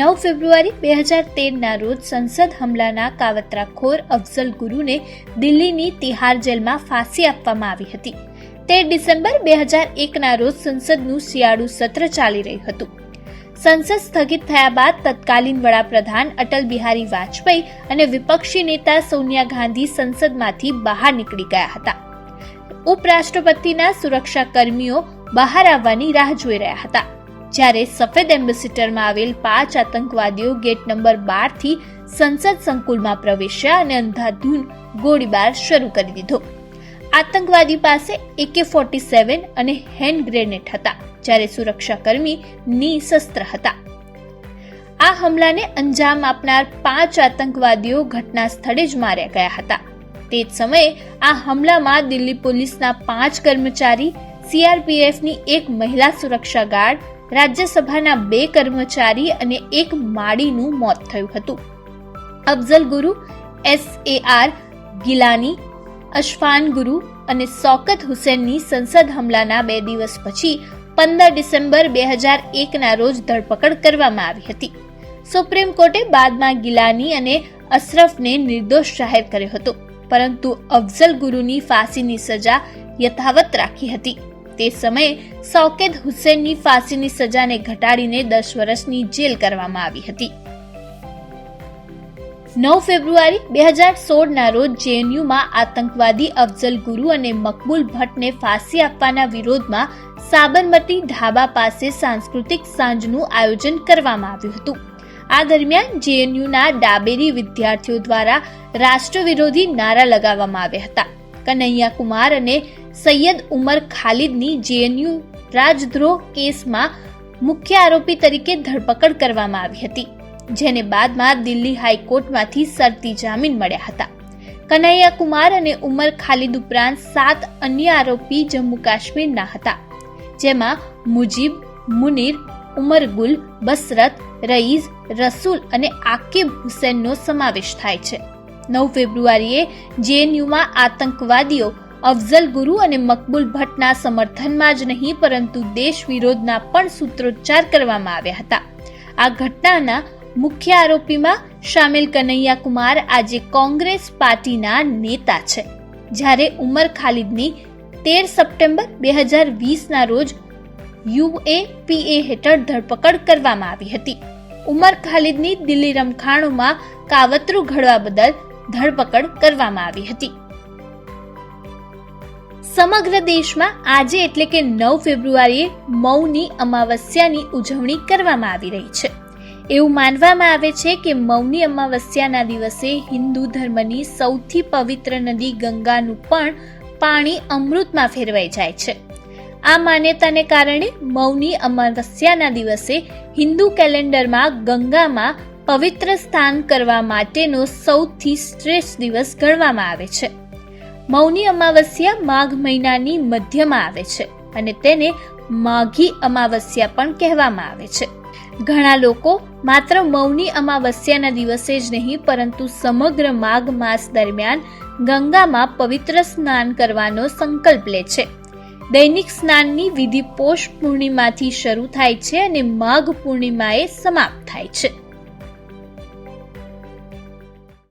નવ ફેબ્રુઆરી બે હજાર તેરના રોજ સંસદ હમલાના કાવતરાખોર અફઝલ ગુરુને દિલ્હીની તિહાર જેલમાં ફાંસી આપવામાં આવી હતી. તેર ડિસેમ્બર બે હજાર એકના રોજ સંસદનું શિયાળુ સત્ર ચાલી રહ્યું હતું. સંસદ સ્થગિત થયા બાદ તત્કાલીન વડાપ્રધાન અટલ બિહારી વાજપેયી અને વિપક્ષી નેતા સોનિયા ગાંધી સંસદમાંથી બહાર નીકળી ગયા હતા. ઉપરાષ્ટ્રપતિના સુરક્ષા કર્મીઓ બહાર આવવાની રાહ જોઈ રહ્યા હતા. જ્યારે સફેદ એમ્બેસિટરમાં આવેલ પાંચ આતંકવાદીઓ ગેટ નંબર બારથી સંસદ સંકુલમાં પ્રવેશ્યા અને અંધાધૂન ગોળીબાર શરૂ કરી દીધો. આતંકવાદી પાસે એકે ફોર્ટી સેવન અને હેન્ડ ગ્રેનેડ હતા, જ્યારે સુરક્ષાકર્મી નિશસ્ત્ર હતા. આ હમલાને અંજામ આપનાર પાંચ આતંકવાદીઓ ઘટના સ્થળે જ માર્યા ગયા હતા. તે જ સમયે આ હમલામાં દિલ્હી પોલીસના પાંચ કર્મચારી સીઆરપીએફની એક મહિલા સુરક્ષા ગાર્ડ રાજ્યસભાના બે કર્મચારી અને એક માળીનું મોત થયું હતું. અફઝલ ગુરુ, એસ એ આર ગિલાની, અશફાન ગુરુ અને સોકત હુસેનની સંસદ હમલાના બે દિવસ પછી પંદર ડિસેમ્બર બે હજાર એકના રોજ ધરપકડ કરવામાં આવી હતી. સુપ્રીમ કોર્ટે બાદમાં ગિલાની અને અશરફને નિર્દોષ જાહેર કર્યો હતો, પરંતુ અફઝલ ગુરુની ફાંસીની સજા યથાવત રાખી હતી. તે સમયે સૌકેદ હુસેનની ફાંસીની સજાને ઘટાડીને દસ વર્ષની જેલ કરવામાં આવી હતી. નવ ફેબ્રુઆરી બે હજાર સોળના રોજ જેએનયુમાં આતંકવાદી અફઝલ ગુરુ અને મકબૂલ ભટ્ટને ફાંસી આપવાના વિરોધમાં સાબરમતી ઢાબા પાસે સાંસ્કૃતિક સાંજનું આયોજન કરવામાં આવ્યું હતું. આ દરમિયાન જેએનયુના ડાબેરી વિદ્યાર્થીઓ દ્વારા રાષ્ટ્ર વિરોધી નારા લગાવવામાં આવ્યા હતા. કનૈયા કુમાર અને સૈયદ ઉમર ખાલિદની જેએનયુ રાજદ્રોહ કેસમાં મુખ્ય આરોપી તરીકે ધરપકડ કરવામાં આવી હતી, જેને બાદમાં દિલ્હી હાઈકોર્ટમાંથી શરતી જામીન મળ્યા હતા. કનૈયા કુમાર અને ઉમર ખાલિદ ઉપરાંત સાત અન્ય આરોપી જમ્મુ કાશ્મીરના હતા, જેમાં મુજીબ, મુનીર ઉમર ગુલ બસરત રઈઝ રસૂલ અને આકિબ હુસેનનો સમાવેશ થાય છે. નવ ફેબ્રુઆરીએ જેએનયુમાં આતંકવાદીઓ, અફઝલ ગુરુ અને મકબૂલ ભટ્ટના સમર્થનમાં જ નહીં, પરંતુ દેશ વિરોધના પણ સૂત્રોચ્ચાર કરવામાં આવ્યા હતા. આ ઘટનાના મુખ્ય આરોપીમાં સામેલ કનૈયા કુમાર આજે કોંગ્રેસ પાર્ટીના નેતા છે. જ્યારે ઉમર ખાલિદની તેર સપ્ટેમ્બર બે હજાર વીસના રોજ યુએપીએ હેઠળ ધરપકડ કરવામાં આવી હતી. ઉમર ખાલિદની દિલ્હી રમખાણોમાં કાવતરું ઘડવા બદલ ધરપકડ કરવામાં આવી હતી. સમગ્ર દેશમાં આજે એટલે કે નવ ફેબ્રુઆરીએ મૌની અમાવસ્યાની ઉજવણી કરવામાં આવી રહી છે. એવું માનવામાં આવે છે કે મૌની અમાવસ્યાના દિવસે હિન્દુ ધર્મની સૌથી પવિત્ર નદી ગંગાનું પણ પાણી અમૃતમાં ફેરવાઈ જાય છે. આ માન્યતાને કારણે મૌની અમાવસ્યાના દિવસે હિન્દુ કેલેન્ડરમાં ગંગામાં પવિત્ર સ્નાન કરવા માટેનો સૌથી શ્રેષ્ઠ દિવસ ગણવામાં આવે છે. મૌની અમાવસ્યા માઘ મહિનાની મધ્યમાં આવે છે અને તેને માઘી અમાવસ્યા પણ કહેવામાં આવે છે. ઘણા લોકો માત્ર મૌની અમાવસ્યાના દિવસે જ નહીં, પરંતુ સમગ્ર માઘ માસ દરમિયાન ગંગામાં પવિત્ર સ્નાન કરવાનો સંકલ્પ લે છે. દૈનિક સ્નાનની વિધિ પોષ પૂર્ણિમાથી શરૂ થાય છે અને માઘ પૂર્ણિમાએ સમાપ્ત થાય છે.